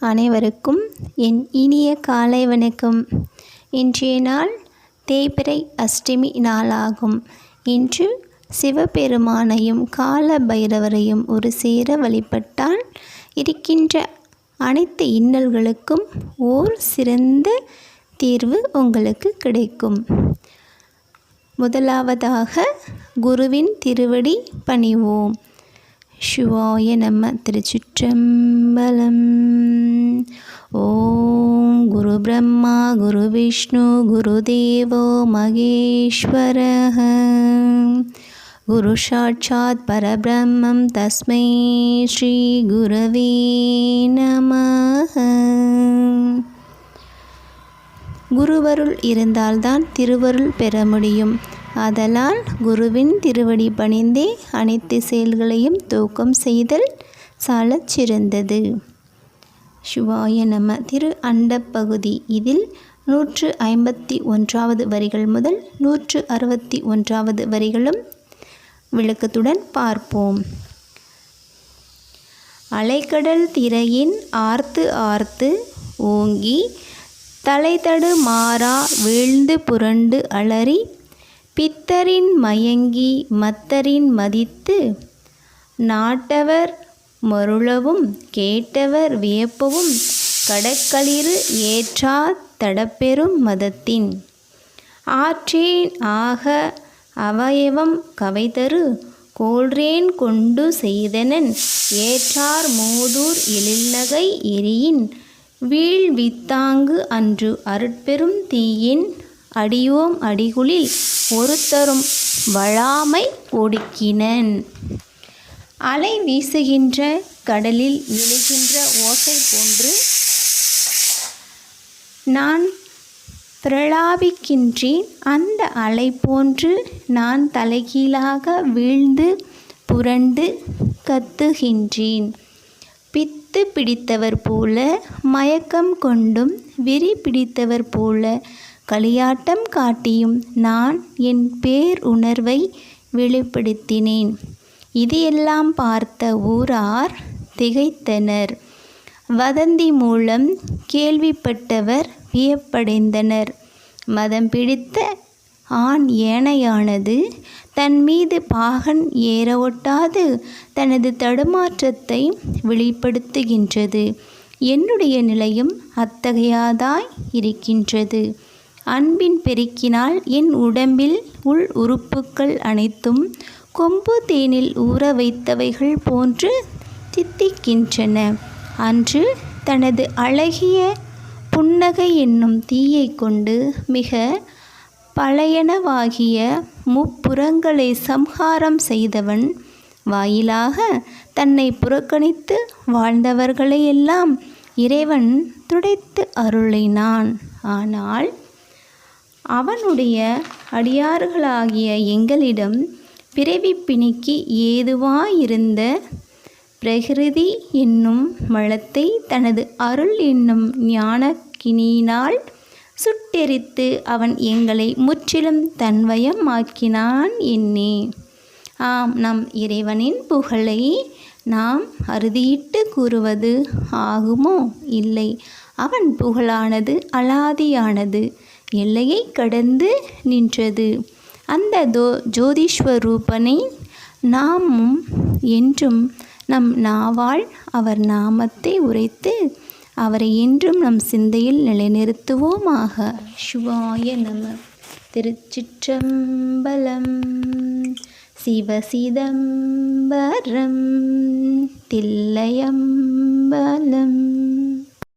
அனைவருக்கும் என் இனிய காலை வணக்கம். இன்றைய நாள் தேய்பிறை அஷ்டமி நாளாகும். இன்று சிவபெருமானையும் கால பைரவரையும் ஒரு சேர வழிபட்டால் இருக்கின்ற அனைத்து இன்னல்களுக்கும் ஓர் சிறந்த தீர்வு உங்களுக்கு கிடைக்கும். முதலாவதாக குருவின் திருவடி பணிவோம். சிவாய நம்ம திருச்சிற்றம்பலம். ஓம் குரு பிரம்மா குரு விஷ்ணு குரு தேவோ மகேஸ்வர குரு சாட்சாத் பரபிரம்மம் தஸ்மை ஸ்ரீ குரவே நம குருவருள் இருந்தால்தான் திருவருள் பெற முடியும். ஆதலால் குருவின் திருவடி பணிந்தே அனைத்து செயல்களையும் தூக்கம் செய்தல் சாலச் சிறந்தது. சிவாய நம. திரு அண்டப்பகுதி இதில் நூற்று ஐம்பத்தி ஒன்றாவது வரிகள் முதல் நூற்று அறுபத்தி ஒன்றாவது வரிகளும் விளக்கத்துடன் பார்ப்போம். அலைக்கடல் திரையின் ஆர்த்து ஆர்த்து ஓங்கி தலைதடு மாறா வீழ்ந்து புரண்டு அலறி பித்தரின் மயங்கி மத்தரின் மதித்து நாட்டவர் மருளவும் கேட்டவர் வியப்பவும் கடற்களிறு ஏற்றா தடப்பெரும் மதத்தின். ஆற்றேன் ஆக அவயவம் கவைதரு கோல்றேன் கொண்டு செய்தனன் ஏற்றார் மோதூர் எழில்நகை எரியின் வீழ்வித்தாங்கு அன்று அருட்பெரும் தீயின் அடியோம் அடிகுளில் ஒருத்தரும் வழாமை ஒடுக்கினன். அலை வீசுகின்ற கடலில் எழுகின்ற ஓசை போன்று நான் பிரலாபிக்கின்றேன். அந்த அலை போன்று நான் தலைகீழாக வீழ்ந்து புரண்டு கத்துகின்றேன். பித்து பிடித்தவர் போல மயக்கம் கொண்டும் வெறி பிடித்தவர் போல களியாட்டம் காட்டியும் நான் என் பேர் உணர்வை வெளிப்படுத்தினேன். இதையெல்லாம் பார்த்த ஊரார் திகைத்தனர். வதந்தி மூலம் கேள்விப்பட்டவர் வியப்படைந்தனர். மதம் பிடித்த ஆண் ஏனையானது தன் மீது பாகன் ஏற ஒட்டாது தனது தடுமாற்றத்தை வெளிப்படுத்துகின்றது. என்னுடைய நிலையும் அத்தகையதாய் இருக்கின்றது. அன்பின் பெருக்கினால் என் உடம்பில் உள் உறுப்புக்கள் அனைத்தும் கொம்பு தேனில் ஊற வைத்தவைகள் போன்று தித்திக்கின்றன. அன்று தனது அழகிய புன்னகை என்னும் தீயை கொண்டு மிக பழையனவாகிய முப்புறங்களை சம்ஹாரம் செய்தவன் வாயிலாக தன்னை புறக்கணித்து வாழ்ந்தவர்களையெல்லாம் இறைவன் துடைத்து அருளினான். ஆனால் அவனுடைய அடியார்களாகிய எங்களிடம் பிறவி பிணிக்கு ஏதுவாயிருந்த பிரகிருதி என்னும் வளத்தை தனது அருள் என்னும் ஞானக்கினியினால் சுட்டெரித்து அவன் எங்களை முற்றிலும் தன்வயமாக்கினான் என்னே. ஆம் நம் இறைவனின் புகழை நாம் அறுதியிட்டு கூறுவது ஆகுமோ? இல்லை. அவன் புகழானது அலாதியானது. எல்லையை கடந்து நின்றது. அந்த தோ ஜோதிஸ்வரூபனை நாமும் என்றும் நம் நாவால் அவர் நாமத்தை உரைத்து அவரை என்றும் நம் சிந்தையில் நிலைநிறுத்துவோமாக. சிவாய நம. திருச்சிற்றம்பலம். சிவசிதம்பரம். தில்லையம்பலம்.